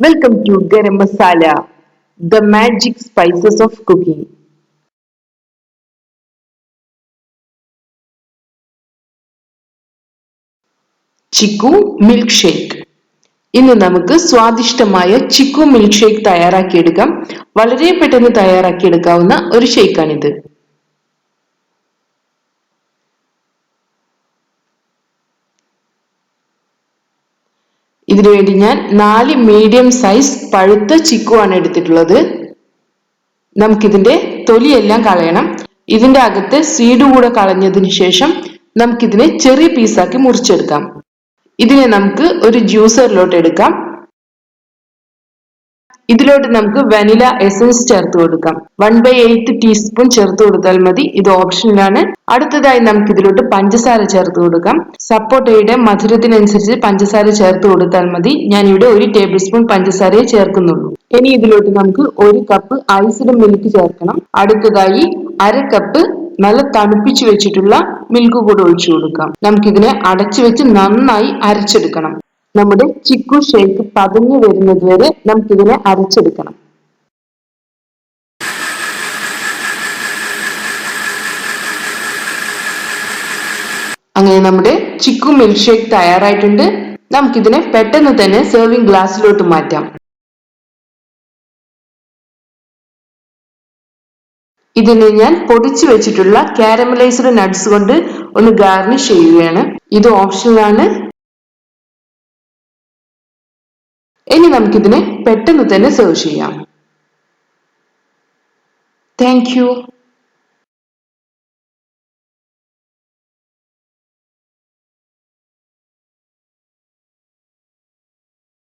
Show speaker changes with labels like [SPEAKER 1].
[SPEAKER 1] Welcome to Garam Masala the magic spices of cooking chikoo milkshake ഇന്ന് നമുക്ക് സ്വാദിഷ്ടമായ chikoo milk shake തയ്യാറാക്കിയെടുക്കാം. വളരെ പെട്ടെന്ന് തയ്യാറാക്കിയെടുക്കാവുന്ന ഒരു ഷേക്കാണിത് ഇതിനുവേണ്ടി ഞാൻ നാല് മീഡിയം സൈസ് പഴുത്ത ചിക്കു ആണ് എടുത്തിട്ടുള്ളത്. നമുക്കിതിന്റെ തൊലിയെല്ലാം കളയണം. ഇതിന്റെ അകത്ത് സീഡ് കൂടെ കളഞ്ഞതിന് ശേഷം നമുക്കിതിനെ ചെറിയ പീസാക്കി മുറിച്ചെടുക്കാം. ഇതിനെ നമുക്ക് ഒരു ജ്യൂസറിലോട്ട് എടുക്കാം. ഇതിലോട്ട് നമുക്ക് വനില എസൻസ് ചേർത്ത് കൊടുക്കാം. വൺ ബൈ എയ്റ്റ് ടീസ്പൂൺ ചേർത്ത് കൊടുത്താൽ മതി. ഇത് ഓപ്ഷനിലാണ് അടുത്തതായി നമുക്ക് ഇതിലോട്ട് പഞ്ചസാര ചേർത്ത് കൊടുക്കാം. സപ്പോട്ടയുടെ മധുരത്തിനനുസരിച്ച് പഞ്ചസാര ചേർത്ത് കൊടുത്താൽ മതി. ഞാൻ ഇവിടെ ഒരു ടേബിൾ സ്പൂൺ പഞ്ചസാരയെ ചേർക്കുന്നുള്ളൂ. ഇനി ഇതിലോട്ട് നമുക്ക് ഒരു കപ്പ് ഐസ്ഡ് മിൽക്ക് ചേർക്കണം. അടുത്തതായി അര കപ്പ് നല്ല തണുപ്പിച്ചു വെച്ചിട്ടുള്ള മിൽക്ക് കൂടെ ഒഴിച്ചു കൊടുക്കാം. നമുക്കിതിനെ അടച്ചു വെച്ച് നന്നായി അരച്ചെടുക്കണം. നമ്മുടെ ചിക്കു ഷേക്ക് പതഞ്ഞു വരുന്നത് വരെ നമുക്കിതിനെ അരച്ചെടുക്കണം. അങ്ങനെ നമ്മുടെ ചിക്കു മിൽക്ക് ഷേക്ക് തയ്യാറായിട്ടുണ്ട്. നമുക്കിതിനെ പെട്ടെന്ന് തന്നെ സെർവിംഗ് ഗ്ലാസ്സിലോട്ട് മാറ്റാം. ഇതിനെ ഞാൻ പൊടിച്ചു വെച്ചിട്ടുള്ള കാരമലൈസ്ഡ് നട്ട്സ് കൊണ്ട് ഒന്ന് ഗാർണിഷ് ചെയ്യുകയാണ്. ഇത് ഓപ്ഷനിലാണ് ഇനി നമുക്കിതിനെ പെട്ടെന്ന് തന്നെ സെർവ് ചെയ്യാം. താങ്ക്